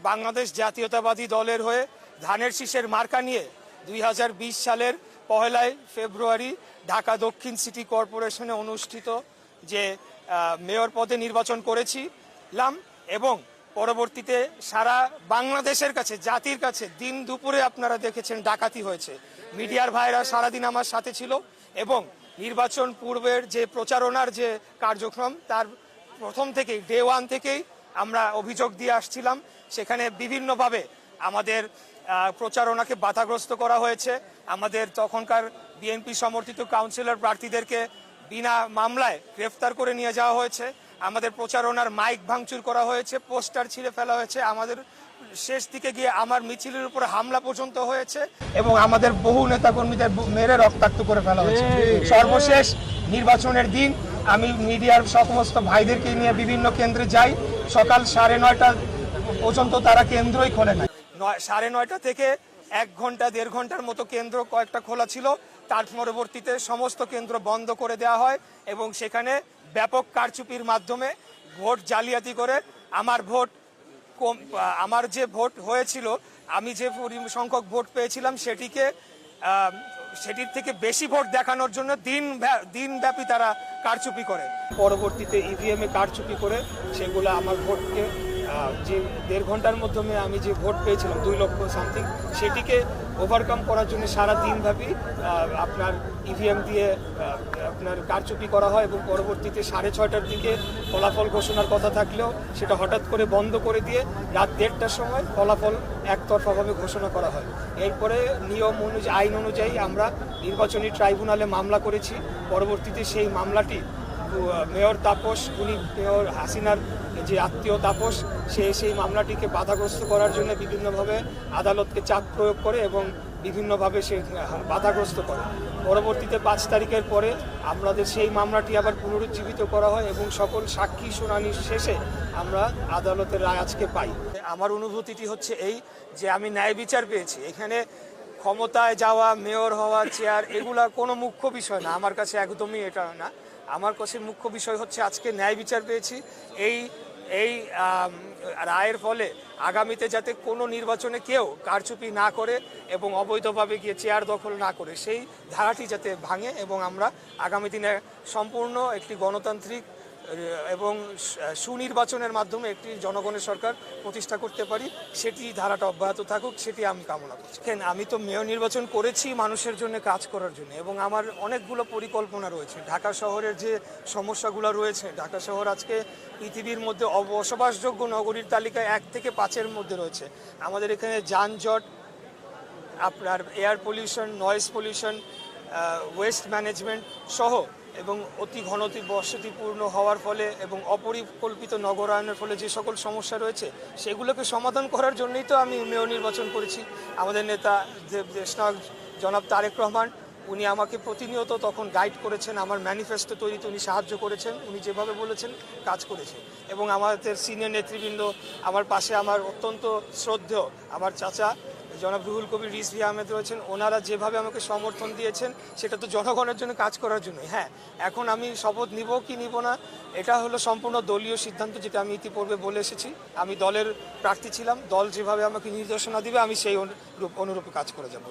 বাংলাদেশ জাতীয়তাবাদী দলের হয়ে ধানের শীষের মার্কা নিয়ে দুই হাজার বিশ সালের পহেলাই ফেব্রুয়ারি ঢাকা দক্ষিণ সিটি কর্পোরেশনে অনুষ্ঠিত যে মেয়র পদে নির্বাচন করেছিলাম এবং পরবর্তীতে সারা বাংলাদেশের কাছে, জাতির কাছে দিন দুপুরে আপনারা দেখেছেন ডাকাতি হয়েছে। মিডিয়ার ভাইরা সারাদিন আমার সাথে ছিল এবং নির্বাচন পূর্বের যে প্রচারণার যে কার্যক্রম, তার প্রথম থেকেই ডে ওয়ান থেকেই আমরা অভিযোগ দিয়ে আসছিলাম সেখানে বিভিন্নভাবে আমাদের প্রচারণাকে বাধাগ্রস্ত করা হয়েছে। আমাদের তখনকার বিএনপি সমর্থিত কাউন্সিলর প্রার্থীদেরকে বিনা মামলায় গ্রেফতার করে নিয়ে যাওয়া হয়েছে। আমাদের প্রচারণার মাইক ভাঙচুর করা হয়েছে পোস্টার ছিঁড়ে ফেলা হয়েছে। আমাদের শেষ দিকে গিয়ে আমার মিছিলের উপর হামলা পর্যন্ত হয়েছে এবং আমাদের বহু নেতাকর্মীদের মেরে রক্তাক্ত করে ফেলা হয়েছে। সর্বশেষ নির্বাচনের দিন আমি মিডিয়ার সমস্ত ভাইদেরকে নিয়ে বিভিন্ন কেন্দ্রে যাই। সকাল সাড়ে নয়টা পর্যন্ত তারা কেন্দ্রই খোলে না। সাড়ে নয়টা থেকে এক ঘণ্টা, দেড় ঘণ্টার মতো কেন্দ্র কয়েকটা খোলা ছিল। তার পরবর্তীতে সমস্ত কেন্দ্র বন্ধ করে দেওয়া হয় এবং সেখানে ব্যাপক কারচুপির মাধ্যমে ভোট জালিয়াতি করে আমার ভোট আমার যে ভোট হয়েছিল, আমি যে সংখ্যক ভোট পেয়েছিলাম সেটিকে সেটির থেকে বেশি ভোট দেখানোর জন্য দিন ব্যা- দিনব্যাপী তারা কারচুপি করে। পরবর্তীতে ইভিএম এ কারচুপি করে সেগুলো আমার ভোটকে যে দেড় ঘণ্টার মাধ্যমে আমি যে ভোট পেয়েছিলাম, দুই লক্ষ সামথিং সেটিকে ওভারকাম করার জন্য সারা দিনব্যাপী আপনার ইভিএম দিয়ে আপনার কারচুপি করা হয় এবং পরবর্তীতে সাড়ে ছয়টার দিকে ফলাফল ঘোষণার কথা থাকলেও সেটা হঠাৎ করে বন্ধ করে দিয়ে রাত দেড়টার সময় ফলাফল একতরফাভাবে ঘোষণা করা হয়। এরপরে নিয়ম অনুযায়ী, আইন অনুযায়ী আমরা নির্বাচনী ট্রাইব্যুনালে মামলা করেছি। পরবর্তীতে সেই মামলাটি মেয়র তাপস, উনি মেয়র হাসিনার যে আত্মীয় তাপস, সে সেই মামলাটিকে বাধাগ্রস্ত করার জন্য বিভিন্নভাবে আদালতকে চাপ প্রয়োগ করে এবং বিভিন্নভাবে সে বাধাগ্রস্ত করে। পরবর্তীতে পাঁচ তারিখের পরে আমাদের সেই মামলাটি আবার পুনরুজ্জীবিত করা হয় এবং সকল সাক্ষী শুনানি শেষে আমরা আদালতের রায় আজকে পাই। আমার অনুভূতিটি হচ্ছে এই যে আমি ন্যায় বিচার পেয়েছি। এখানে ক্ষমতায় যাওয়া, মেয়র হওয়া চেয়ার এগুলা কোনো মুখ্য বিষয় না। আমার কাছে একদমই এটা না। আমার কাছে মুখ্য বিষয় হচ্ছে আজকে ন্যায় বিচার পেয়েছি। এই এই রায়ের ফলে আগামীতে যাতে কোনো নির্বাচনে কেউ কারচুপি না করে এবং অবৈধভাবে গিয়ে চেয়ার দখল না করে, সেই ধারাটি যাতে ভাঙে এবং আমরা আগামী দিনে সম্পূর্ণ একটি গণতান্ত্রিক এবং সুনির্বাচনের মাধ্যমে একটি জনগণের সরকার প্রতিষ্ঠা করতে পারি, সেটি ধারাটা অব্যাহত থাকুক, সেটি আমি কামনা করছি। কেন আমি তো মেয়র নির্বাচন করেছি মানুষের জন্য কাজ করার জন্য, এবং আমার অনেকগুলো পরিকল্পনা রয়েছে। ঢাকা শহরের যে সমস্যাগুলো রয়েছে, ঢাকা শহর আজকে পৃথিবীর মধ্যে বসবাসযোগ্য নগরীর তালিকায় এক থেকে পাঁচের মধ্যে রয়েছে। আমাদের এখানে যানজট, আপনার air pollution noise pollution waste management সহ এবং অতি ঘনতি বসতিপূর্ণ হওয়ার ফলে এবং অপরিকল্পিত নগরায়নের ফলে যে সকল সমস্যা রয়েছে, সেগুলোকে সমাধান করার জন্যই তো আমি মেয়র নির্বাচন করেছি। আমাদের নেতা দেশনায়ক জনাব তারেক রহমান, উনি আমাকে প্রতিনিয়ত তখন গাইড করেছেন, আমার ম্যানিফেস্টো তৈরিতে উনি সাহায্য করেছেন, উনি যেভাবে বলেছেন কাজ করেছেন। এবং আমাদের সিনিয়র নেতৃবৃন্দ, আমার পাশে আমার অত্যন্ত শ্রদ্ধেয়, আমার চাচা জনাব রুহুল কবির রিজভি আহমেদ রয়েছেন, ওনারা যেভাবে আমাকে সমর্থন দিয়েছেন, সেটা তো জনগণের জন্য কাজ করার জন্য হ্যাঁ এখন আমি শপথ নিব কি নিব না, এটা হলো সম্পূর্ণ দলীয় সিদ্ধান্ত যেটা আমি ইতিপূর্বে বলে এসেছি। আমি দলের প্রার্থী ছিলাম, দল যেভাবে আমাকে নির্দেশনা দিবে, আমি সেই অনুরূপ অনুরূপে কাজ করে যাব।